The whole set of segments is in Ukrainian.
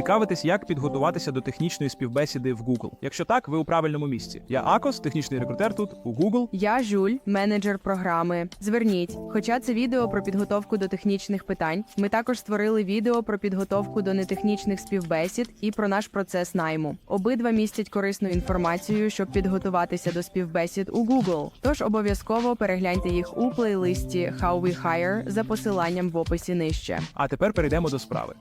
Цікавитесь, як підготуватися до технічної співбесіди в Google. Якщо так, ви у правильному місці. Я Акос, технічний рекрутер тут у Google. Я Жюль, менеджер програми. Зверніть, хоча це відео про підготовку до технічних питань. Ми також створили відео про підготовку до нетехнічних співбесід і про наш процес найму. Обидва містять корисну інформацію, щоб підготуватися до співбесід у Google. Тож обов'язково перегляньте їх у плейлисті How We Hire за посиланням в описі нижче. А тепер перейдемо до справи.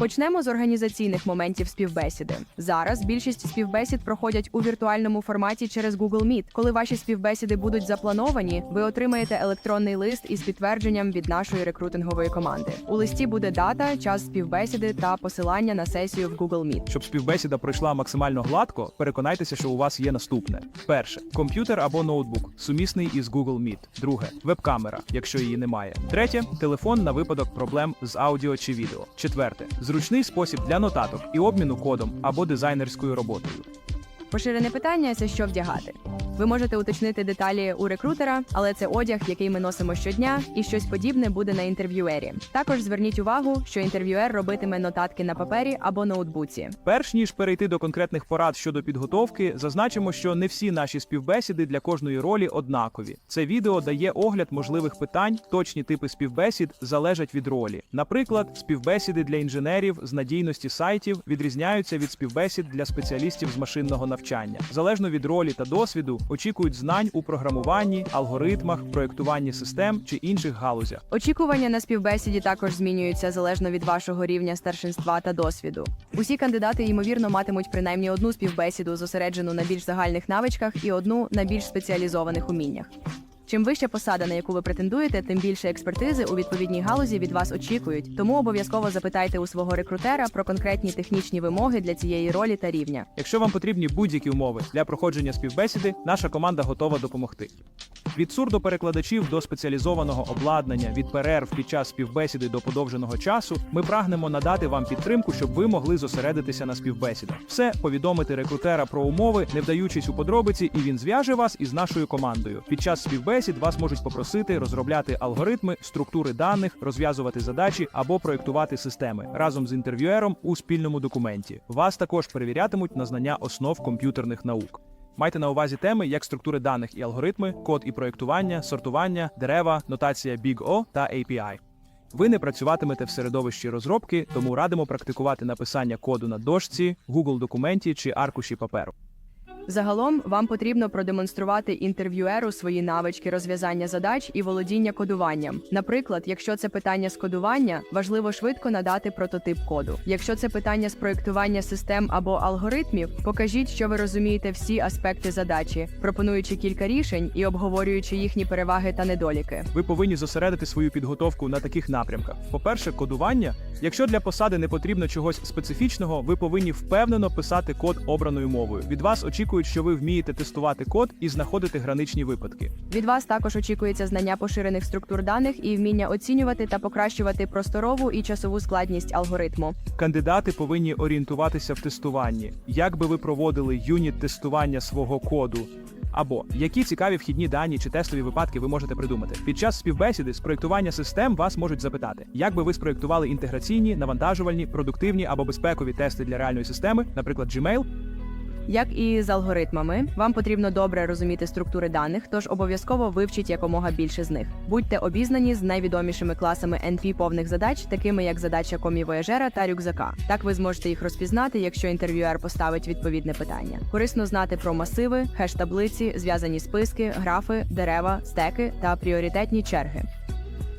Почнемо з організаційних моментів співбесіди. Зараз більшість співбесід проходять у віртуальному форматі через Google Meet. Коли ваші співбесіди будуть заплановані, ви отримаєте електронний лист із підтвердженням від нашої рекрутингової команди. У листі буде дата, час співбесіди та посилання на сесію в Google Meet. Щоб співбесіда пройшла максимально гладко, переконайтеся, що у вас є наступне: перше комп'ютер або ноутбук, сумісний із Google Meet. Друге веб-камера, якщо її немає. Третє телефон на випадок проблем з аудіо чи відео. Четверте зручний спосіб для нотаток і обміну кодом або дизайнерською роботою. Поширене питання це що вдягати. Ви можете уточнити деталі у рекрутера, але це одяг, який ми носимо щодня, і щось подібне буде на інтерв'юері. Також зверніть увагу, що інтерв'юер робитиме нотатки на папері або ноутбуці. Перш ніж перейти до конкретних порад щодо підготовки, зазначимо, що не всі наші співбесіди для кожної ролі однакові. Це відео дає огляд можливих питань, точні типи співбесід залежать від ролі. Наприклад, співбесіди для інженерів з надійності сайтів відрізняються від співбесід для спеціалістів з машинного навчання. Залежно від ролі та досвіду, очікують знань у програмуванні, алгоритмах, проєктуванні систем чи інших галузях. Очікування на співбесіді також змінюються залежно від вашого рівня старшинства та досвіду. Усі кандидати ймовірно матимуть принаймні одну співбесіду, зосереджену на більш загальних навичках, і одну на більш спеціалізованих уміннях. Чим вища посада, на яку ви претендуєте, тим більше експертизи у відповідній галузі від вас очікують. Тому обов'язково запитайте у свого рекрутера про конкретні технічні вимоги для цієї ролі та рівня. Якщо вам потрібні будь-які умови для проходження співбесіди, наша команда готова допомогти. Від сурдоперекладачів до спеціалізованого обладнання, від перерв під час співбесіди до подовженого часу, ми прагнемо надати вам підтримку, щоб ви могли зосередитися на співбесідах. Все повідомити рекрутера про умови, не вдаючись у подробиці, і він зв'яже вас із нашою командою. Під час співбесід вас можуть попросити розробляти алгоритми, структури даних, розв'язувати задачі або проєктувати системи разом з інтерв'юером у спільному документі. Вас також перевірятимуть на знання основ комп'ютерних наук. Майте на увазі теми, як структури даних і алгоритми, код і проєктування, сортування, дерева, нотація Big O та API. Ви не працюватимете в середовищі розробки, тому радимо практикувати написання коду на дошці, Google документі чи аркуші паперу. Загалом вам потрібно продемонструвати інтерв'юеру свої навички розв'язання задач і володіння кодуванням. Наприклад, якщо це питання з кодування, важливо швидко надати прототип коду. Якщо це питання з проєктування систем або алгоритмів, покажіть, що ви розумієте всі аспекти задачі, пропонуючи кілька рішень і обговорюючи їхні переваги та недоліки. Ви повинні зосередити свою підготовку на таких напрямках. По-перше, кодування. Якщо для посади не потрібно чогось специфічного, ви повинні впевнено писати код обраною мовою. Від вас очікують, що ви вмієте тестувати код і знаходити граничні випадки. Від вас також очікується знання поширених структур даних і вміння оцінювати та покращувати просторову і часову складність алгоритму. Кандидати повинні орієнтуватися в тестуванні. Як би ви проводили юніт тестування свого коду? Або які цікаві вхідні дані чи тестові випадки ви можете придумати під час співбесіди з проєктування систем вас можуть запитати, як би ви спроєктували інтеграційні, навантажувальні, продуктивні або безпекові тести для реальної системи, наприклад, Gmail, Як і з алгоритмами, вам потрібно добре розуміти структури даних, тож обов'язково вивчіть якомога більше з них. Будьте обізнані з найвідомішими класами NP повних задач, такими як задача комівояжера та рюкзака. Так ви зможете їх розпізнати, якщо інтерв'юер поставить відповідне питання. Корисно знати про масиви, хеш-таблиці, зв'язані списки, графи, дерева, стеки та пріоритетні черги.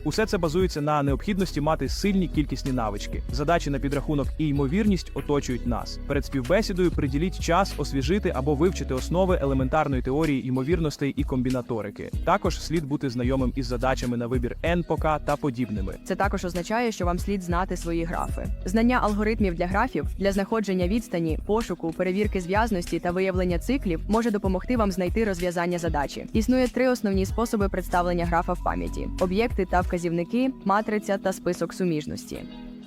Усе це базується на необхідності мати сильні кількісні навички. Задачі на підрахунок і ймовірність оточують нас. Перед співбесідою приділіть час освіжити або вивчити основи елементарної теорії ймовірностей і комбінаторики. Також слід бути знайомим із задачами на вибір НПК та подібними. Це також означає, що вам слід знати свої графи. Знання алгоритмів для графів для знаходження відстані, пошуку, перевірки зв'язності та виявлення циклів може допомогти вам знайти розв'язання задачі. Існує три основні способи представлення графа в пам'яті: об'єкти та вказівники, матриця та список суміжності.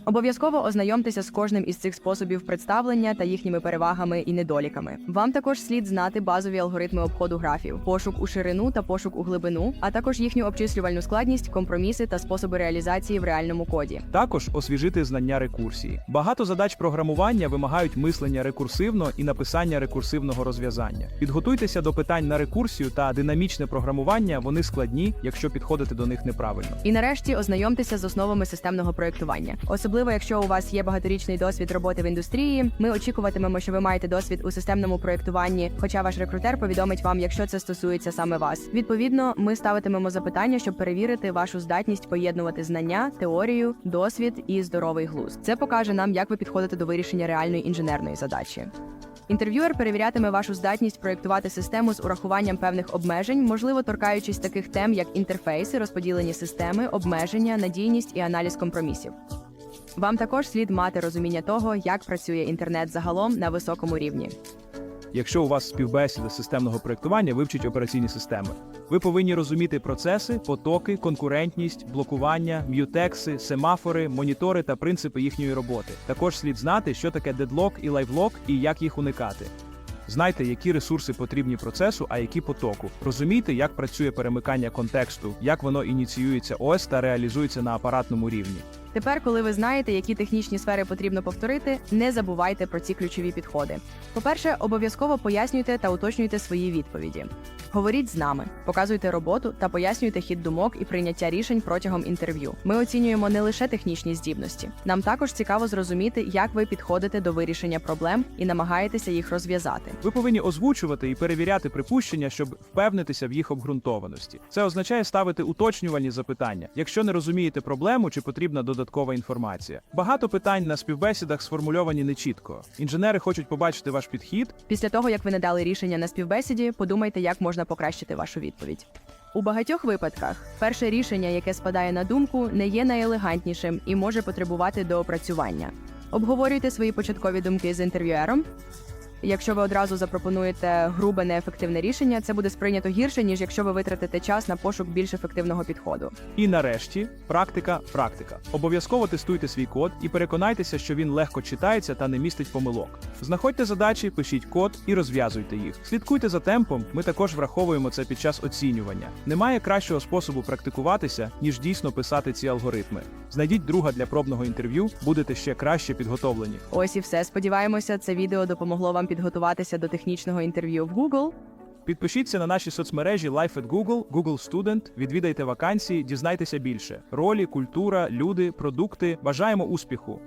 Обов'язково ознайомтеся з кожним із цих способів представлення та їхніми перевагами і недоліками. Вам також слід знати базові алгоритми обходу графів, пошук у ширину та пошук у глибину, а також їхню обчислювальну складність, компроміси та способи реалізації в реальному коді. Також освіжити знання рекурсії. Багато задач програмування вимагають мислення рекурсивно і написання рекурсивного розв'язання. Підготуйтеся до питань на рекурсію та динамічне програмування. Вони складні, якщо підходити до них неправильно. І нарешті ознайомтеся з основами системного проєктування. Особливо, якщо у вас є багаторічний досвід роботи в індустрії, ми очікуватимемо, що ви маєте досвід у системному проєктуванні, хоча ваш рекрутер повідомить вам, якщо це стосується саме вас. Відповідно, ми ставитимемо запитання, щоб перевірити вашу здатність поєднувати знання, теорію, досвід і здоровий глузд. Це покаже нам, як ви підходите до вирішення реальної інженерної задачі. Інтерв'юер перевірятиме вашу здатність проєктувати систему з урахуванням певних обмежень, можливо, торкаючись таких тем, як інтерфейси, розподілені системи, обмеження, надійність і аналіз компромісів. Вам також слід мати розуміння того, як працює інтернет загалом на високому рівні. Якщо у вас співбесіда системного проєктування, вивчіть операційні системи. Ви повинні розуміти процеси, потоки, конкурентність, блокування, м'ютекси, семафори, монітори та принципи їхньої роботи. Також слід знати, що таке дедлок і лайвлок і як їх уникати. Знайте, які ресурси потрібні процесу, а які потоку. Розумійте, як працює перемикання контексту, як воно ініціюється ОС та реалізується на апаратному рівні. Тепер, коли ви знаєте, які технічні сфери потрібно повторити, не забувайте про ці ключові підходи. По-перше, обов'язково пояснюйте та уточнюйте свої відповіді. Говоріть з нами, показуйте роботу та пояснюйте хід думок і прийняття рішень протягом інтерв'ю. Ми оцінюємо не лише технічні здібності. Нам також цікаво зрозуміти, як ви підходите до вирішення проблем і намагаєтеся їх розв'язати. Ви повинні озвучувати і перевіряти припущення, щоб впевнитися в їх обґрунтованості. Це означає ставити уточнювальні запитання, якщо не розумієте проблему чи потрібна додаткова інформація. Багато питань на співбесідах сформульовані нечітко. Інженери хочуть побачити ваш підхід, Після того, як ви надали рішення на співбесіді, подумайте, як можна покращити вашу відповідь. У багатьох випадках перше рішення, яке спадає на думку, не є найелегантнішим і може потребувати доопрацювання. Обговорюйте свої початкові думки з інтерв'юером. Якщо ви одразу запропонуєте грубе неефективне рішення, це буде сприйнято гірше, ніж якщо ви витратите час на пошук більш ефективного підходу. І нарешті, практика, практика. Обов'язково тестуйте свій код і переконайтеся, що він легко читається та не містить помилок. Знаходьте задачі, пишіть код і розв'язуйте їх. Слідкуйте за темпом. Ми також враховуємо це під час оцінювання. Немає кращого способу практикуватися, ніж дійсно писати ці алгоритми. Знайдіть друга для пробного інтерв'ю, будете ще краще підготовлені. Ось і все. Сподіваємося, це відео допомогло вам підготуватися до технічного інтерв'ю в Google. Підпишіться на наші соцмережі Life at Google, Google Student, відвідайте вакансії, дізнайтеся більше. Ролі, культура, люди, продукти. Бажаємо успіху!